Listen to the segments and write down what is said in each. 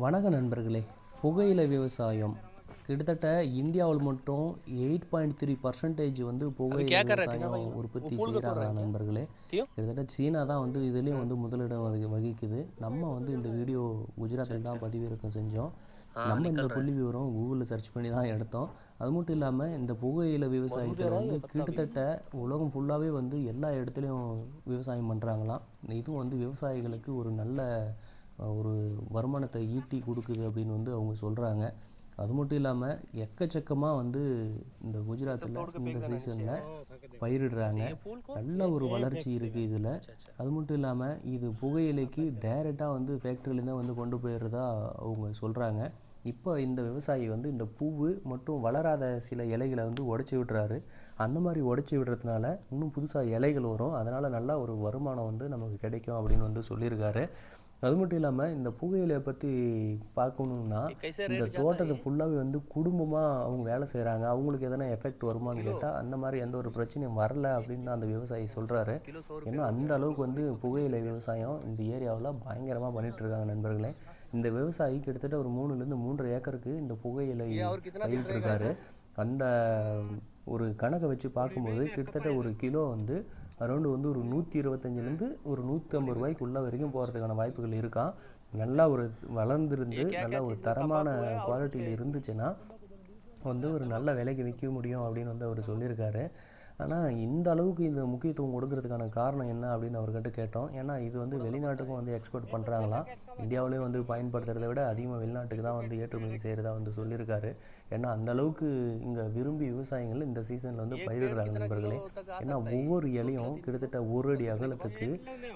வணக்க நண்பர்களே புகையிலை விவசாயம். கிட்டத்தட்ட இந்தியாவில் மட்டும் எயிட் பாயிண்ட் த்ரீ பர்சன்டேஜ் வந்து புகையிலை விவசாயம் உற்பத்தி செய்கிறாங்க நண்பர்களே. கிட்டத்தட்ட சீனா தான் வந்து இதுலேயும் வந்து முதலிடம் வகி- வகிக்குது. நம்ம வந்து இந்த வீடியோ குஜராத்தில் தான் பதிவிறக்கம் செஞ்சோம். நம்ம இந்த புள்ளி விவரம் கூகுளில் சர்ச் பண்ணி தான் எடுத்தோம். அது மட்டும் இல்லாமல் இந்த புகையிலை விவசாயத்தில் வந்து கிட்டத்தட்ட உலகம் ஃபுல்லாகவே வந்து எல்லா இடத்துலையும் விவசாயம் பண்ணுறாங்களாம் இதுவும் வந்து விவசாயிகளுக்கு ஒரு நல்ல ஒரு வருமானத்தை ஈட்டி கொடுக்குது அப்படின்னு வந்து அவங்க சொல்கிறாங்க அது மட்டும் இல்லாமல் எக்கச்சக்கமாக வந்து இந்த குஜராத்தில் இந்த சீசனில் பயிரிடுறாங்க. நல்ல ஒரு வளர்ச்சி இருக்குது இதில். அது மட்டும் இல்லாமல் இது புகையிலைக்கு டைரெக்டாக வந்து ஃபேக்ட்ரியிலேருந்து வந்து கொண்டு போயிடுறதா அவங்க சொல்கிறாங்க இப்போ இந்த விவசாயி வந்து இந்த பூவு மட்டும் வளராத சில இலைகளை வந்து உடச்சி விடுறாரு. அந்த மாதிரி உடச்சி விடுறதுனால இன்னும் புதுசாக இலைகள் வரும். அதனால் நல்லா ஒரு வருமானம் வந்து நமக்கு கிடைக்கும் அப்படின்னு வந்து சொல்லியிருக்காரு. அது மட்டும் இல்லாமல் இந்த புகையிலையை பற்றி பார்க்கணுன்னா இந்த தோட்டத்தை ஃபுல்லாகவே வந்து குடும்பமாக அவங்க வேலை செய்கிறாங்க அவங்களுக்கு எதனா எஃபெக்ட் வருமான்னு கேட்டால் அந்த மாதிரி எந்த ஒரு பிரச்சனையும் வரல அப்படின்னு அந்த விவசாயி சொல்கிறாரு ஏன்னா அந்த அளவுக்கு வந்து புகையிலை விவசாயம் இந்த ஏரியாவில் பயங்கரமாக பண்ணிட்டு இருக்காங்க நண்பர்களே. இந்த விவசாயி கிட்டத்தட்ட ஒரு மூணுலேருந்து மூன்றரை ஏக்கருக்கு இந்த புகையிலை பயிரிட்டிருக்காரு. அந்த ஒரு கணக்கை வச்சு பார்க்கும்போது கிட்டத்தட்ட ஒரு கிலோ வந்து அரௌண்டு வந்து ஒரு நூற்றி இருபத்தஞ்சிலேருந்து ஒரு நூற்றி ஐம்பது ரூபாய்க்குள்ள வரைக்கும் போகிறதுக்கான வாய்ப்புகள் இருக்கான் நல்லா ஒரு வளர்ந்துருந்து நல்ல ஒரு தரமான குவாலிட்டியில் இருந்துச்சுன்னா வந்து ஒரு நல்ல விலைக்கு விற்க முடியும் அப்படின்னு வந்து அவர் சொல்லியிருக்காரு. ஆனால் இந்த அளவுக்கு இந்த முக்கியத்துவம் கொடுக்கறதுக்கான காரணம் என்ன அப்படின்னு அவர்கிட்ட கேட்டோம். ஏன்னா இது வந்து வெளிநாட்டுக்கும் வந்து எக்ஸ்போர்ட் பண்ணுறாங்களாம் இந்தியாவிலேயும் வந்து பயன்படுத்துறதை விட அதிகமாக வெளிநாட்டுக்கு தான் வந்து ஏற்றுமதி செய்கிறதா வந்து சொல்லியிருக்காரு. ஏன்னா அந்த அளவுக்கு இங்கே விரும்பி விவசாயிகள் இந்த சீசனில் வந்து பயிரிடுறாங்க நண்பர்களே. ஏன்னா ஒவ்வொரு இலையும் கிட்டத்தட்ட ஒரு அடி அகலத்துக்கு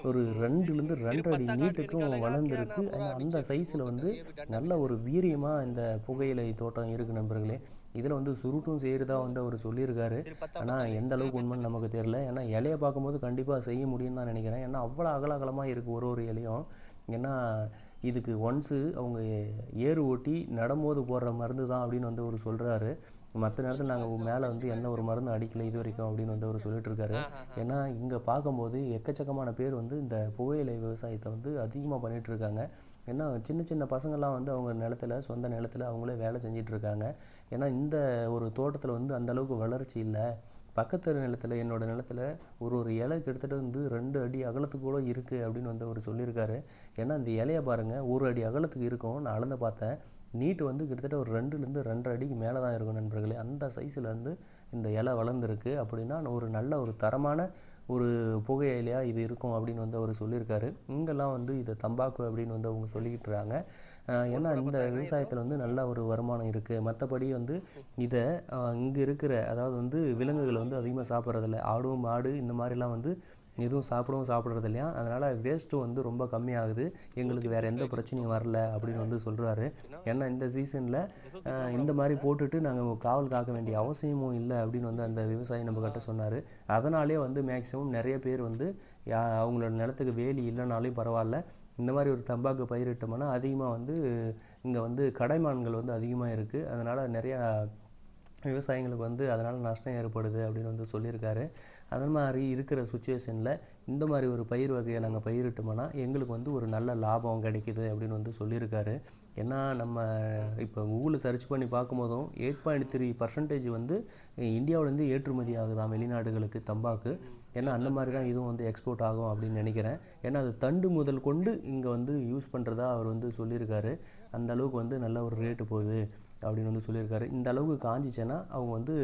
ஒரு ரெண்டுலேருந்து ரெண்டரை அடி நீட்டுக்கும் வளர்ந்துருக்கு. ஆனா அந்த சைஸில் வந்து நல்ல ஒரு வீரியமாக இந்த புகையிலை தோட்டம் இருக்குது நண்பர்களே. இதில் வந்து சுருட்டும் செய்கிறதா வந்து அவர் சொல்லியிருக்காரு. ஆனால் எந்த அளவுக்கு உண்மைன்னு நமக்கு தெரியல. ஏன்னா இலையை பார்க்கும்போது கண்டிப்பாக செய்ய முடியும்னு தான் நினைக்கிறேன். ஏன்னா அவ்வளோ அகல அகலமாக இருக்குது ஒரு ஒரு இலையும். ஏன்னா இதுக்கு ஒன்ஸு அவங்க ஏறு ஓட்டி நடும்போது போடுற மருந்து தான் அப்படின்னு வந்து அவர் சொல்கிறாரு மற்ற நேரத்தில் நாங்கள் மேலே வந்து எந்த ஒரு மருந்து அடிக்கல இது வரைக்கும் அப்படின்னு வந்து அவர் சொல்லிட்டு இருக்காரு ஏன்னா இங்கே பார்க்கும்போது எக்கச்சக்கமான பேர் வந்து இந்த புகையிலை விவசாயத்தை வந்து அதிகமாக பண்ணிட்டு இருக்காங்க ஏன்னா சின்ன சின்ன பசங்கள்லாம் வந்து அவங்க நிலத்துல சொந்த நிலத்துல அவங்களே வேலை செஞ்சிட்ருக்காங்க. ஏன்னா இந்த ஒரு தோட்டத்தில் வந்து அந்தளவுக்கு வளர்ச்சி இல்லை. பக்கத்து நிலத்தில் என்னோட நிலத்துல ஒரு ஒரு இலை கிட்டத்தட்ட வந்து ரெண்டு அடி அகலத்துக்கு கூட இருக்குது அப்படின்னு வந்து அவர் சொல்லியிருக்காரு. ஏன்னா இந்த இலையை பாருங்கள் ஒரு அடி அகலத்துக்கு இருக்கும். நான் அளந்து பார்த்தேன். நீட்டு வந்து கிட்டத்தட்ட ஒரு ரெண்டுலேருந்து ரெண்டரை அடிக்கு மேலே தான் இருக்கும் நண்பர்களே. அந்த சைஸில் வந்து இந்த இலை வளர்ந்துருக்கு. அப்படின்னா ஒரு நல்ல ஒரு தரமான ஒரு புகை இலையாக இது இருக்கும் அப்படின்னு வந்து அவர் சொல்லியிருக்காரு. இங்கெல்லாம் வந்து இதை தம்பாக்கு அப்படின்னு வந்து அவங்க சொல்லிக்கிட்டு இருக்காங்க. ஆஹ் ஏன்னா இந்த விவசாயத்தில் வந்து நல்ல ஒரு வருமானம் இருக்குது மற்றபடி வந்து இதை இங்கே இருக்கிற அதாவது வந்து விலங்குகள் வந்து அதிகமாக சாப்பிட்றதில்ல. ஆடு மாடு இந்த மாதிரிலாம் வந்து எதுவும் சாப்பிடவும் சாப்பிட்றது இல்லையா? அதனால் வேஸ்ட்டும் வந்து ரொம்ப கம்மியாகுது. எங்களுக்கு வேறு எந்த பிரச்சனையும் வரல அப்படின்னு வந்து சொல்கிறாரு ஏன்னா இந்த சீசனில் இந்த மாதிரி போட்டுட்டு நாங்கள் காவல் காக்க வேண்டிய அவசியமும் இல்லை அப்படின்னு வந்து அந்த விவசாயி நம்ம கிட்ட சொன்னார். அதனாலே வந்து மேக்ஸிமம் நிறைய பேர் வந்து அவங்களோட நிலத்துக்கு வேலி இல்லைனாலும் பரவாயில்ல. இந்த மாதிரி ஒரு தம்பாக்கு பயிரிட்டோம்னா அதிகமாக வந்து இங்கே வந்து கடைமான்கள் வந்து அதிகமாக இருக்குது அதனால் நிறையா விவசாயிங்களுக்கு வந்து அதனால் நஷ்டம் ஏற்படுது அப்படின்னு வந்து சொல்லியிருக்காரு. அது மாதிரி இருக்கிற சுச்சுவேஷனில் இந்த மாதிரி ஒரு பயிர் வகையை நாங்கள் பயிரிட்டோம்னா எங்களுக்கு வந்து ஒரு நல்ல லாபம் கிடைக்கிது அப்படின்னு வந்து சொல்லியிருக்காரு. ஏன்னா நம்ம இப்போ கூகுளில் சர்ச் பண்ணி பார்க்கும்போதும் எயிட் பாயிண்ட் த்ரீ பர்சன்டேஜ் வந்து இந்தியாவிலேருந்து ஏற்றுமதி ஆகுதாம் வெளிநாடுகளுக்கு தம்பாக்கு? ஏன்னா அந்த மாதிரி தான் இதுவும் வந்து எக்ஸ்போர்ட் ஆகும் அப்படின்னு நினைக்கிறேன். ஏன்னா அது தண்டு முதல் கொண்டு இங்கே வந்து யூஸ் பண்ணுறதா அவர் வந்து சொல்லியிருக்காரு. அந்த அளவுக்கு வந்து நல்ல ஒரு ரேட்டு போகுது. அப்படின்னு வந்து சொல்லியிருக்காரு. இந்த அளவுக்கு காஞ்சிச்சுன்னா அவங்க வந்து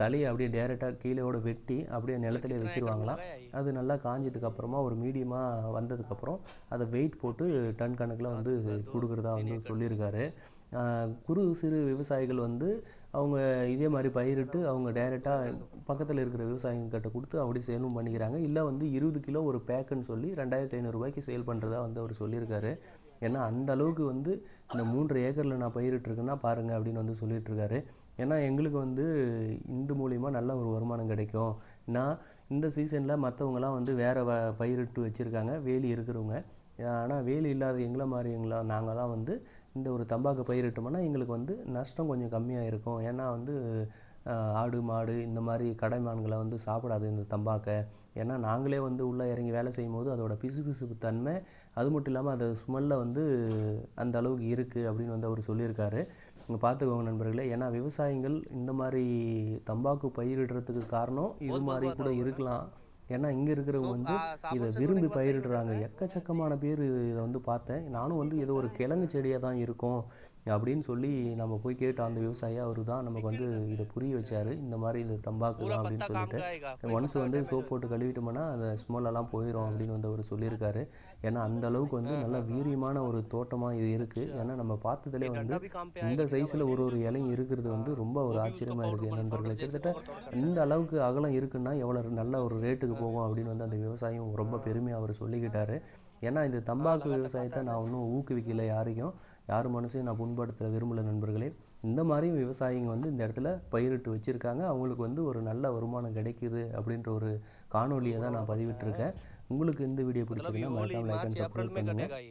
தலையை அப்படியே டேரெக்டாக கீழேயோட வெட்டி அப்படியே நிலத்திலே வச்சிருவாங்களாம் அது நல்லா காஞ்சதுக்கு அப்புறமா ஒரு மீடியமாக வந்ததுக்கப்புறம் அதை வெயிட் போட்டு டன் கணக்கில் வந்து கொடுக்குறதா வந்து சொல்லியிருக்காரு. குறு சிறு விவசாயிகள் வந்து அவங்க இதே மாதிரி பயிரிட்டு அவங்க டைரெக்டாக பக்கத்தில் இருக்கிற விவசாயிங்கிட்ட கொடுத்து அப்படி சேலும் பண்ணிக்கிறாங்க. இல்லை வந்து இருபது கிலோ ஒரு பேக்குன்னு சொல்லி ரெண்டாயிரத்தி ஐநூறுரூபாய்க்கு சேல் பண்ணுறதா வந்து அவர் சொல்லியிருக்காரு. ஏன்னா அந்த அளவுக்கு வந்து இந்த மூன்று ஏக்கரில் நான் பயிரிட்டிருக்கேன்னா பாருங்கள் அப்படின்னு வந்து சொல்லிட்டு ஏன்னா எங்களுக்கு வந்து இந்த மூலிமா நல்ல ஒரு வருமானம் கிடைக்கும். நான் இந்த சீசனில் மற்றவங்களாம் வந்து வேறு வ பயிரிட்டு வச்சுருக்காங்க. வேலி இருக்கிறவங்க. ஆனால் வேலி இல்லாத எங்களை மாதிரி எங்களா நாங்களாம் வந்து இந்த ஒரு தம்பாக்கு பயிரிட்டோம்னா எங்களுக்கு வந்து நஷ்டம் கொஞ்சம் கம்மியாக இருக்கும். ஏன்னா வந்து ஆடு மாடு இந்த மாதிரி கடைமான்களை வந்து சாப்பிடாது இந்த தம்பாக்கை. ஏன்னா நாங்களே வந்து உள்ளே இறங்கி வேலை செய்யும் போது அதோட பிசுபிசுப்பு தன்மை அது மட்டும் இல்லாமல் அந்த ஸ்மெல்ல வந்து அந்த அளவுக்கு இருக்குது அப்படின்னு வந்து அவர் சொல்லியிருக்காரு. இங்கே பார்த்துக்கோங்க நண்பர்களே. ஏன்னா விவசாயிகள் இந்த மாதிரி தம்பாக்கு பயிரிடுறதுக்கு காரணம் இது மாதிரி கூட இருக்கலாம். ஏன்னா இங்கே இருக்கிறவங்க வந்து இதை விரும்பி பயிரிடுறாங்க. எக்கச்சக்கமான பேர் இதை வந்து பார்த்தேன். நானும் வந்து ஏதோ ஒரு கிழங்கு செடியாக தான் இருக்கும் அப்படின்னு சொல்லி நம்ம போய் கேட்டோம். அந்த விவசாயி அவர் தான் நமக்கு வந்து இதை புரிய வச்சாரு. இந்த மாதிரி இது தம்பாக்கு தான் அப்படின்னு சொல்லிட்டு. ஒன்ஸ் வந்து சோப் போட்டு கழுவிட்டோம்னா அந்த ஸ்மெல்லாம் போயிடும் அப்படின்னு வந்து அவர் சொல்லியிருக்காரு. ஏன்னா அந்த அளவுக்கு வந்து நல்ல வீரியமான ஒரு தோட்டமாக இது இருக்குது ஏன்னா நம்ம பார்த்ததுலே வந்து இந்த சைஸில் ஒரு ஒரு இலையும் இருக்கிறது வந்து ரொம்ப ஒரு ஆச்சரியமாக இருக்குது நண்பர்களே. கிட்டத்தட்ட இந்த அளவுக்கு அகலம் இருக்குன்னா எவ்வளோ நல்ல ஒரு ரேட்டுக்கு போகும் அப்படின்னு வந்து அந்த விவசாயம் ரொம்ப பெருமையாக அவர் சொல்லிக்கிட்டாரு. ஏன்னா இந்த தம்பாக்கு விவசாயத்தை நான் ஒன்றும் ஊக்குவிக்கல யாரையும். யார் மனசையும் நான் புண்படுத்த விரும்பல நண்பர்களே. இந்த மாதிரி விவசாயிங்க வந்து இந்த இடத்துல பயிரிட்டு வச்சுருக்காங்க. அவங்களுக்கு வந்து ஒரு நல்ல வருமானம் கிடைக்குது அப்படின்ற ஒரு காணொலியை தான் நான் பதிவிட்டிருக்கேன். உங்களுக்கு இந்த வீடியோ பிடிச்சிருந்தா மறக்காம லைக் அண்ட் சப்ஸ்கிரைப் பண்ணுங்கள்